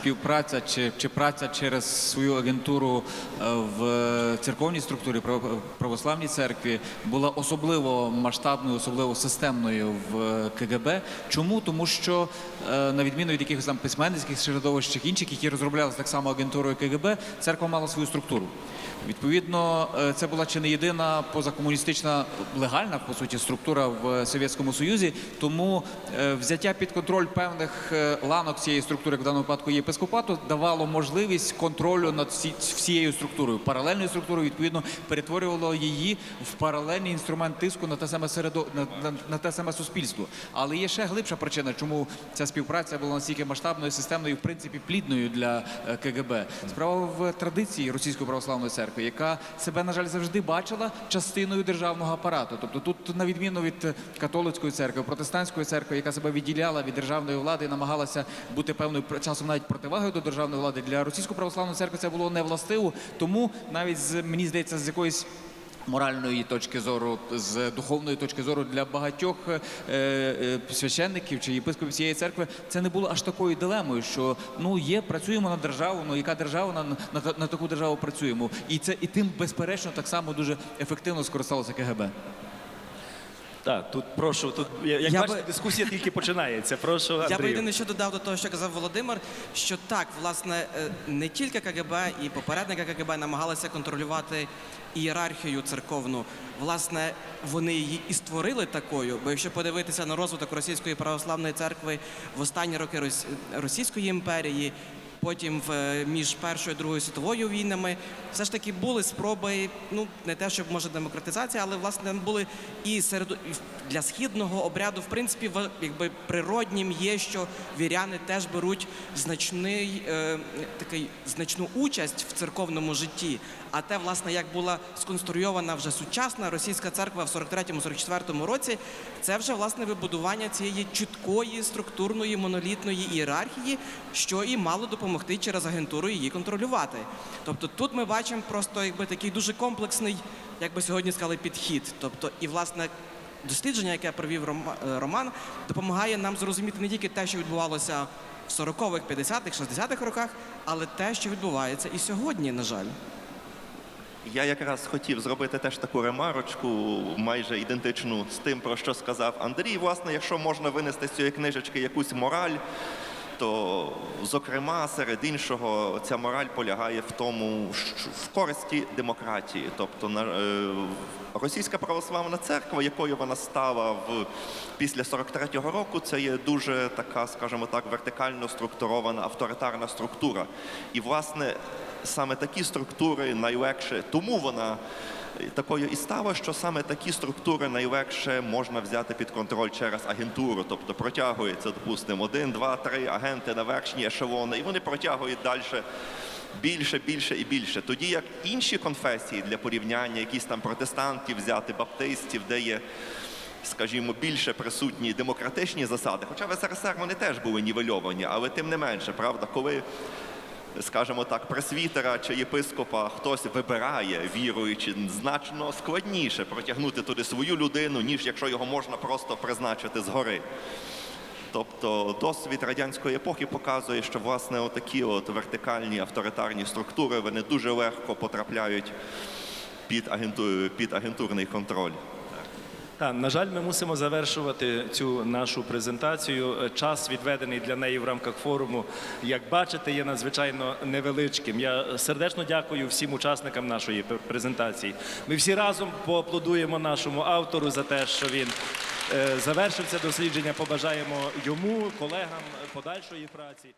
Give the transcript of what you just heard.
співпраця чи, чи праця через свою агентуру е, в церковній структурі право- православній церкві була особливо масштабною, особливо системною в КГБ. Чому? Тому що е, на відміну від якихось там письменницьких середовищ чи інших, які розроблялися так само агентурою КГБ, церква мала свою структуру. Відповідно, е, це була чи не єдина позакомуністична легальна по суті структура в Совєтському Союзі. Тому е, взяття під контроль певних е, ланок цієї структури, в даному випадку є єпископату, давало можливість контролю над всією структурою. Паралельною структурою відповідно перетворювало її в паралельний інструмент тиску на те саме середо на, на, на те саме суспільство. Але є ще глибша причина, чому ця співпраця була настільки масштабною, системною, в принципі, плідною для е, КГБ. Справа в традиції Російської православної церкви, яка себе, на жаль, завжди бачила частиною державного апарату. Тобто, тут, на відміну від католицької церкви, протестантської церкви, яка себе відділяла від державної влади і намагалася бути певною часом навіть противагою до державної влади, для російської православної церкви це було не властиво. Тому навіть з мені здається, з якоїсь моральної точки зору, з духовної точки зору для багатьох е, е, священників чи єпископів цієї церкви це не було аж такою дилемою, що ну є, працюємо на державу, ну яка держава на, на, на таку державу працюємо, і це і тим безперечно так само дуже ефективно скористалося КГБ. Так, тут прошу, тут я- як Я бачите, би- дискусія тільки починається. Прошу, Я би Андрію. єдине, що додав до того, що казав Володимир, що так, власне, е, не тільки КГБ і попередники КГБ намагалися контролювати ієрархію церковну. Власне, вони її і створили такою. Бо якщо подивитися на розвиток російської православної церкви в останні роки Рос- Російської імперії. Потім в між першою і другою світовою війнами все ж таки були спроби, ну не те, щоб може демократизація, але власне були і серед для східного обряду, в принципі, якби природнім є, що віряни теж беруть значний е, такий значну участь в церковному житті. А те, власне, як була сконструйована вже сучасна російська церква в 43-44 році, це вже власне вибудування цієї чіткої структурної монолітної ієрархії, що і мало допомогти через агентуру її контролювати. Тобто тут ми бачимо просто якби такий дуже комплексний, як би сьогодні сказали, підхід. Тобто, і власне. Дослідження, яке провів е, Роман, допомагає нам зрозуміти не тільки те, що відбувалося в 40-х, 50-х, 60-х роках, але те, що відбувається і сьогодні, на жаль. Я якраз хотів зробити теж таку ремарочку, майже ідентичну з тим, про що сказав Андрій. Власне, якщо можна винести з цієї книжечки якусь мораль, то, зокрема, серед іншого, ця мораль полягає в тому, що в користі демократії. Тобто на- е, російська православна церква, якою вона стала в після 43-го року, це є дуже така, скажімо так, вертикально структурована авторитарна структура. І власне саме такі структури найлегше, тому вона такою і стала, що саме такі структури найлегше можна взяти під контроль через агентуру. Тобто протягується, допустимо, один, два, три агенти на верхні ешелони, і вони протягують далі. Більше, більше і більше. Тоді як інші конфесії для порівняння, якісь там протестантів взяти, баптистів, де є, скажімо, більше присутні демократичні засади. Хоча в СРСР вони теж були нівельовані, але тим не менше, правда, коли скажімо так, пресвітера чи єпископа хтось вибирає, віруючи, значно складніше протягнути туди свою людину, ніж якщо його можна просто призначити згори. Тобто досвід радянської епохи показує, що власне отакі от вертикальні авторитарні структури вони дуже легко потрапляють під, агенту... під агентурний контроль. Так, на жаль, ми мусимо завершувати цю нашу презентацію. Е, Час відведений для неї в рамках форуму, як бачите, є надзвичайно невеличким. Я сердечно дякую всім учасникам нашої презентації. Ми всі разом поаплодуємо нашому автору за те, що він е, завершив це дослідження. Побажаємо йому, колегам е, подальшої праці.